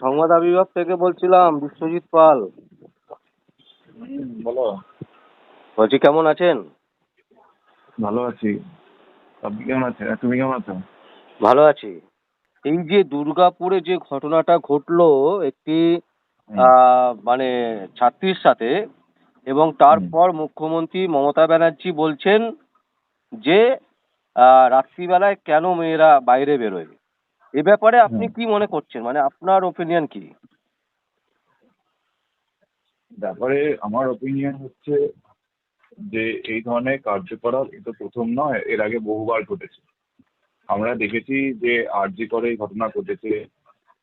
সংবাদ বিভাগ থেকে বলছিলাম বিশ্বজিৎ পাল। বলো। বলছি কেমন আছেন? ভালো আছি। আপনি কেমন আছেন? তুমি কেমন আছো? ভালো আছি। এই যে দুর্গাপুরে যে ঘটনাটা ঘটলো একটি আহ, মানে ছাত্রীর সাথে এবং তারপর মুখ্যমন্ত্রী মমতা ব্যানার্জি বলছেন যে আহ, রাত্রিবেলায় কেন মেয়েরা বাইরে বেরোয়? এ ব্যাপারে আপনি কি মনে করছেন? মানে আপনার ওপিনিয়ন কি? ব্যাপারে আমার ওপিনিয়ন হচ্ছে যে এই ধরনের কার্যকলাপ এটা প্রথম নয় এর আগে বহুবার ঘটেছে। আমরা দেখেছি যে আরজি করে এই ঘটনা ঘটেছে।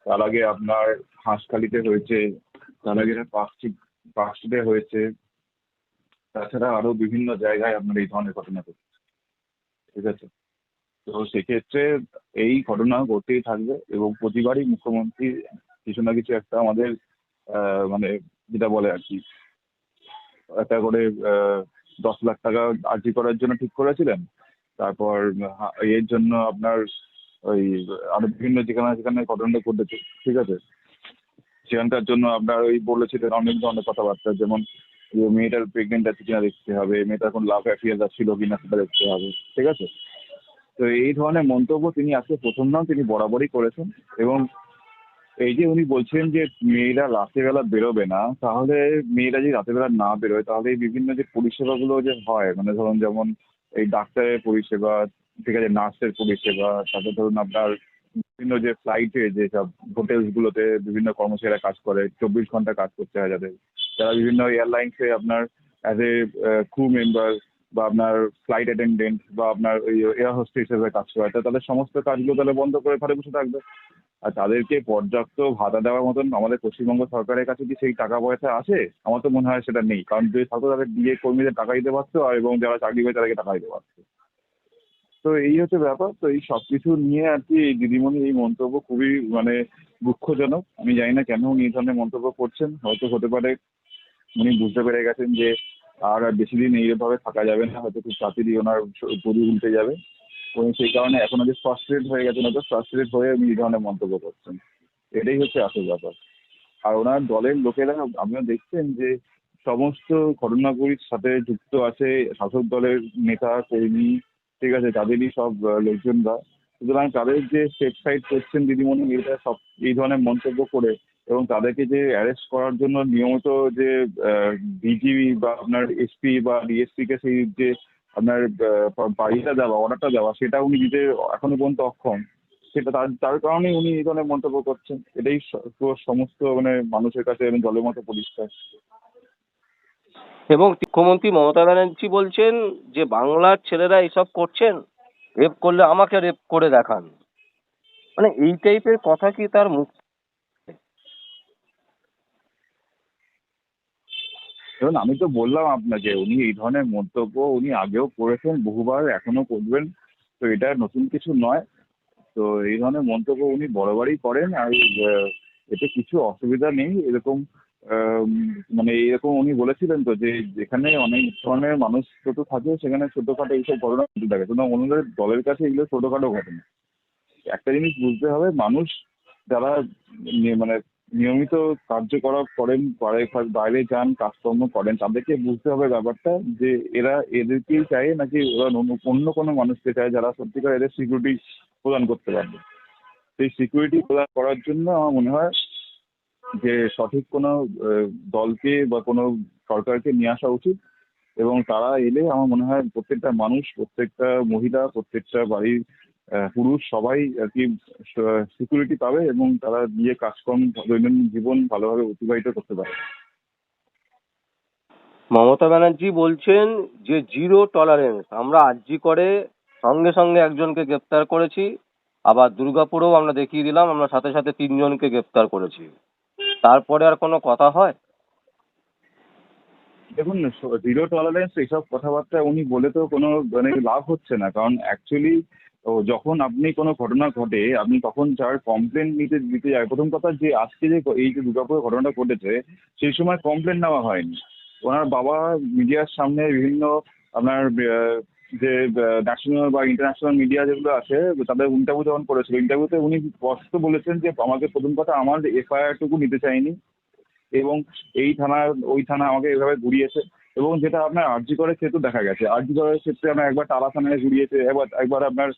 তার আগে আপনার হাঁসখালিতে হয়েছে তার আগে পার্কস্ট্রিটে হয়েছে। তাছাড়া আরও বিভিন্ন জায়গায় আপনার এই ধরনের ঘটনা ঘটেছে। ঠিক আছে? তো সেক্ষেত্রে এই ঘটনা ঘটতেই থাকবে এবং প্রতিবারই মুখ্যমন্ত্রী কিছু না কিছু একটা আমাদের মানে যেটা বলে আর কি, একটা করে দশ লাখ টাকা আর্জি করার জন্য ঠিক করেছিলেন। তারপর এর জন্য আপনার ওই আরও বিভিন্ন যেখানে যেখানে ঘটনাটা ঘটেছে, ঠিক আছে? সেখানকার জন্য আপনার ওই বলেছিলেন অনেক ধরনের কথাবার্তা, যেমন মেয়েটার প্রেগনেন্ট আছে কিনা দেখতে হবে, মেয়েটার কোনো লাভ অ্যাফেয়ার ছিল কিনা সেটা দেখতে হবে, ঠিক আছে? তো এই ধরনের মন্তব্য তিনি আজকে প্রথম নাম তিনি বরাবরই করেছেন এবং এই যে উনি বলছেন যে মেয়েরা রাতেরবেলা বেরোবে না, তাহলে মেয়েরা যদি রাতেরবেলা না বেরোয়, তাহলে এই বিভিন্ন যে পরিষেবাগুলো যে হয় মানে ধরুন যেমন এই ডাক্তারের পরিষেবা, ঠিক আছে, নার্সের পরিষেবা, তারপর ধরুন আপনার বিভিন্ন যে ফ্লাইটে যেসব হোটেলসগুলোতে বিভিন্ন কর্মচারীরা কাজ করে, চব্বিশ ঘণ্টা কাজ করতে হয় যাদের যারা বিভিন্ন এয়ারলাইন্সে আপনার অ্যাজ এ ক্রু মেম্বার বা আপনার ফ্লাইট অ্যাটেন্ডেন্ট বা আপনার এয়ার হোস্টেস হিসেবে কাজ করে তাদের সমস্ত কাজগুলো তাহলে বন্ধ করে ঘরে বসে থাকবে। আর তাদেরকে পর্যাপ্ত ভাতা দেওয়ার মতন আমাদের পশ্চিমবঙ্গ সরকারের কাছে কি সেই টাকা পয়সা আছে? আমার তো মনে হয় সেটা নেই। কারণ যদি থাকতো তাদের ডিএ কর্মীদের টাকা দিতে পারতো আর এবং যারা চাকরি করে তাদেরকে টাকা দিতে পারতো। তো এই হচ্ছে ব্যাপার। তো এই সব কিছু নিয়ে আর কি এই দিদিমণির এই মন্তব্য খুবই মানে দুঃখজনক। আমি জানি না কেন উনি এই ধরনের মন্তব্য করছেন। হয়তো হতে পারে উনি বুঝতে পেরে গেছেন যে আর বেশি দিন এইভাবে থাকা যাবে না, হয়তো খুব তাড়াতাড়ি ওনার পরি উল্টে যাবে। এবং সেই কারণে এখন যে ফ্রাস্ট্রেট হয়ে গেছেন, হয়তো ফ্রাস্ট্রেট হয়ে উনি এই ধরনের মন্তব্য করছেন। এটাই হচ্ছে আসল ব্যাপার। আর ওনার দলের লোকেরা আপনিও দেখছেন যে সমস্ত ঘটনাগুলির সাথে যুক্ত আছে, শাসক দলের নেতা, কর্মী, ঠিক আছে, তাদেরই সব লোকজনরা। সুতরাং তাদের যে সেফ সাইড করছেন দিদিমণি, এটা সব, এই ধরনের মন্তব্য করে এবং তাদেরকে যে অ্যারেস্ট করার জন্য নিয়মিত যে বিজিবি বা আপনার এসপি বা ডিএসপি কে সেই যে আপনার বাড়িটা দেওয়া অর্ডারটা দেওয়া, সেটা উনি দিতে এখনও পর্যন্ত অক্ষম। সেটা তার তার কারণেই উনি এই ধরনের মন্তব্য করছেন। এটাই সমস্ত মানে মানুষের কাছে জলের মতো পরিষ্কার। এবং মুখ্যমন্ত্রী মমতা ব্যানার্জি বলছেন যে, বাংলার ছেলেরা এসব করছেন, রেপ করলে আমাকে রেপ করে দেখান। মানে এই টাইপের কথা কি তার মুখ দেখুন, আমি তো বললাম আপনাকে, উনি এই ধরনের মন্তব্য উনি আগেও করেছেন, বহুবার এখনও করবেন। তো এটা নতুন কিছু নয়। তো এই ধরনের মন্তব্য উনি বরাবরই করেন আর এতে কিছু অসুবিধা নেই। এরকম মানে এরকম উনি বলেছিলেন তো যে যেখানে অনেক ধরনের মানুষ ছোট থাকে, সেখানে ছোটখাটো এইসব ঘটনা ঘটে থাকে। সুতরাং ওনাদের দলের কাছে এগুলো ছোটখাটো ঘটনা একটা জিনিস বুঝতে হবে, মানুষ যারা মানে নিয়মিত কার্যকলাপ করেন, বাইরে যান, কাজকর্ম করেন, তাদেরকে বুঝতে হবে ব্যাপারটা যে এরা এদেরকেই চায় নাকি ওরা অন্য- কোনো মানুষকে চায় যারা সত্যিকার এদের সিকিউরিটি প্রদান করতে পারবে। সেই সিকিউরিটি প্রদান করার জন্য আমার মনে হয় যে সঠিক কোনো দলকে বা কোনো সরকারকে নিয়ে আসা উচিত এবং তারা এলে আমার মনে হয় প্রত্যেকটা মানুষ, প্রত্যেকটা মহিলা, প্রত্যেকটা বাড়ির পুরুষ সবাই আর কি সিকিউরিটি পাবে এবং তারা গিয়ে কাজকর্ম দৈনন্দিন জীবন ভালোভাবে অতিবাহিত করতে পারে মমতা ব্যানার্জি বলছেন যে জিরো টলারেন্স আমরা আর্জি করে সঙ্গে সঙ্গে একজনকে গ্রেপ্তার করেছি আবার দুর্গাপুরেও আমরা দেখিয়ে দিলাম আমরা সাথে সাথে তিনজনকে গ্রেপ্তার করেছি। তারপরে আর কোনো কথা হয়? দেখুন জিরো টলারেন্স এইসব কথাবার্তা উনি বলে তো কোনো মানে লাভ হচ্ছে না কারণ অ্যাকচুয়ালি যখন আপনি কোনো ঘটনা ঘটে, আপনি তখন যার কমপ্লেন নিতে, দিতে যায় প্রথম কথা যে আজকে যে এই যে দুর্গাপুরের ঘটনাটা ঘটেছে, সেই সময় কমপ্লেন নেওয়া হয়নি। ওনার বাবা মিডিয়ার সামনে বিভিন্ন আপনার যে ন্যাশনাল বা ইন্টারন্যাশনাল মিডিয়া যেগুলো আছে, তাদের ইন্টারভিউ যখন করেছিল ইন্টারভিউতে উনি স্পষ্ট বলেছেন যে, আমাকে প্রথম কথা আমার এফআইআর টুকু নিতে চাইনি এবং এই থানা ওই থানা আমাকে এভাবে ঘুরিয়েছে। এবং যেটা আপনার আরজি করের ক্ষেত্রে দেখা গেছে। আরজি করের ক্ষেত্রে আপনার একবার টালা থানায় ঘুরিয়েছে, একবার একবার আপনার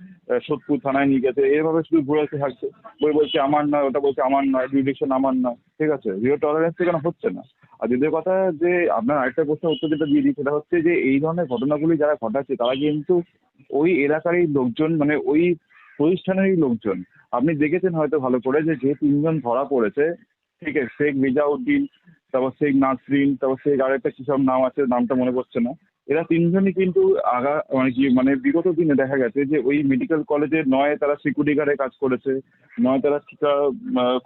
সোদপুর থানায় নিয়ে গেছে। এভাবে শুধু ঘুরেছে থাকছে ওই বলছে আমার নয় ওটা বলছে আমার নয় জুডিকশন আমার নয় ঠিক আছে? জিরো টলারেন্স কেন হচ্ছে না। আর দ্বিতীয় কথা যে, আপনার আরেকটা প্রশ্ন উত্তর যেটা দিয়ে দিই সেটা হচ্ছে যে, এই ধরনের ঘটনাগুলি যারা ঘটাচ্ছে, তারা কিন্তু ওই এলাকারই লোকজন মানে ওই প্রতিষ্ঠানেরই লোকজন। আপনি দেখেছেন হয়তো ভালো করে যে যে তিনজন ধরা পড়েছে, ঠিক আছে? শেখ মিজাউদ্দিন তারপর শেখ নাসরিন, তারপর শেখ আরেকটা কী সব নাম আছে, নামটা মনে পড়ছে না। এরা তিনজনই কিন্তু আগা মানে কি মানে বিগত দিনে দেখা গেছে যে ওই মেডিকেল কলেজে নয় তারা সিকিউরিটি গার্ডে কাজ করেছে, নয় তারা শিক্ষা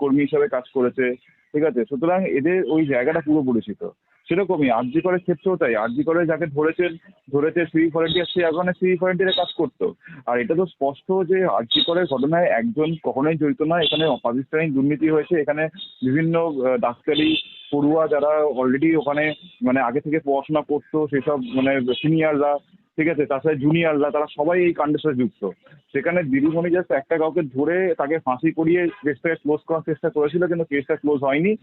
কর্মী হিসাবে কাজ করেছে, ঠিক আছে? সুতরাং এদের ওই জায়গাটা পুরো পরিচিত। সেরকমই আরজি করের ক্ষেত্রেও তাই। আরজি করে যাকে ধরেছেন, ধরেছে সিভি ভলেন্টিয়ার সে এখন সিভি ভলেন্টিয়ারে কাজ করতো। আর এটা তো স্পষ্ট যে আরজি করের ঘটনায় একজন কখনোই জড়িত নয়। এখানে পাকিস্তানি দুর্নীতি হয়েছে, এখানে বিভিন্ন ডাক্তারি পড়ুয়া যারা অলরেডি ওখানে মানে আগে থেকে পড়াশোনা করতো, সেসব মানে সিনিয়ররা ঠিক আছে সাথে জুনিয়ররা তারা সবাই এই কাণ্ডের সাথে যুক্ত। সেখানে দিদিমণি জাস্ট একটা কাউকে ধরে তাকে ফাঁসি করিয়ে কেসটাকে ক্লোজ করার চেষ্টা করেছিল, কিন্তু কেসটা ক্লোজ হয়নি।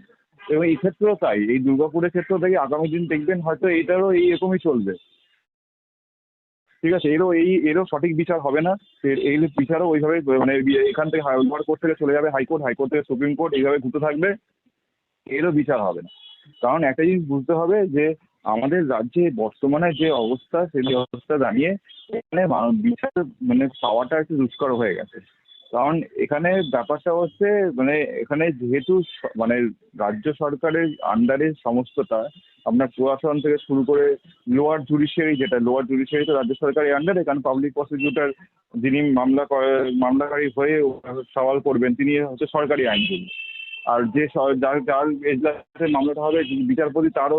এবং এই ক্ষেত্রেও তাই, এই দুর্গাপুরের ক্ষেত্রেও তাই, আগামী দিন দেখবেন হয়তো এইটারও এই এরকমই চলবে। ঠিক আছে, এরও এই, এরও সঠিক বিচার হবে না। এই বিচারও ওইভাবে মানে এখান থেকে লোয়ার কোর্ট থেকে চলে যাবে হাইকোর্ট হাইকোর্ট থেকে সুপ্রিম কোর্ট, এইভাবে ঘুরতে থাকবে। এরও বিচার হবে না। কারণ একটা জিনিস বুঝতে হবে যে, আমাদের রাজ্যে বর্তমানে যে অবস্থা, সেই অবস্থা দাঁড়িয়ে এখানে বিচার মানে পাওয়াটা একটু দুষ্কর হয়ে গেছে। কারণ এখানে ব্যাপারটা হচ্ছে মানে এখানে যেহেতু মানে রাজ্য সরকারের আন্ডারে সমস্তটা, আপনার প্রশাসন থেকে শুরু করে লোয়ার জুডিশিয়ারি যেটা লোয়ার জুডিশিয়ারি তো রাজ্য সরকারের আন্ডারে কারণ পাবলিক প্রসিকিউটর যিনি মামলা করে- মামলাকারী হয়ে সওয়াল করবেন, তিনি হচ্ছে সরকারি আইনজীবী। আর যে যার যার এজলাসে মামলাটা হবে বিচারপতি তারও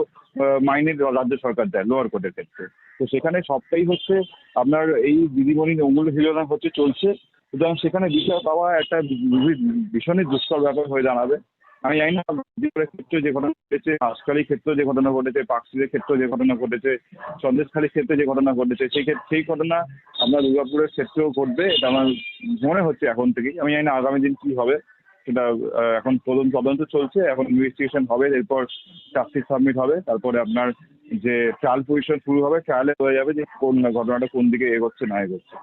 মাইনে রাজ্য সরকার দেয় লোয়ার কোর্টের ক্ষেত্রে। তো সেখানে সবটাই হচ্ছে আপনার এই দিদিমণির অঙ্গুল হিলনা হচ্ছে, চলছে। সুতরাং সেখানে বিচার পাওয়া একটা ভীষণই দুষ্কর ব্যাপার হয়ে দাঁড়াবে। আমি জানি না ক্ষেত্রে যে ঘটনা ঘটেছে হাঁসখালির ক্ষেত্রে যে ঘটনা ঘটেছে পাকশিদের ক্ষেত্রে যে ঘটনা ঘটেছে, সন্দেশখালির ক্ষেত্রে যে ঘটনা ঘটেছে, সেই ক্ষেত্রে সেই ঘটনা আপনার দুর্গাপুরের ক্ষেত্রেও ঘটবে, এটা আমার মনে হচ্ছে এখন থেকেই। আমি জানি না আগামী দিন কী হবে। সেটা এখন তদন্ত তদন্ত চলছে এখন ইনভেস্টিগেশন হবে এরপর চার্জশিট সাবমিট হবে তারপরে আপনার যে ট্রায়াল পজিশন শুরু হবে ট্রায়ালে হয়ে যাবে যে কোন ঘটনাটা কোন দিকে এগোচ্ছে না এগোচ্ছে।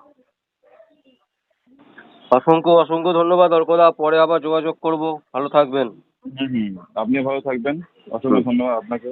অসংখ্য অসংখ্য ধন্যবাদ অর্কদা। পরে আবার যোগাযোগ করব। ভালো থাকবেন। হুম হুম। আপনিও ভালো থাকবেন। অসংখ্য ধন্যবাদ আপনাকে।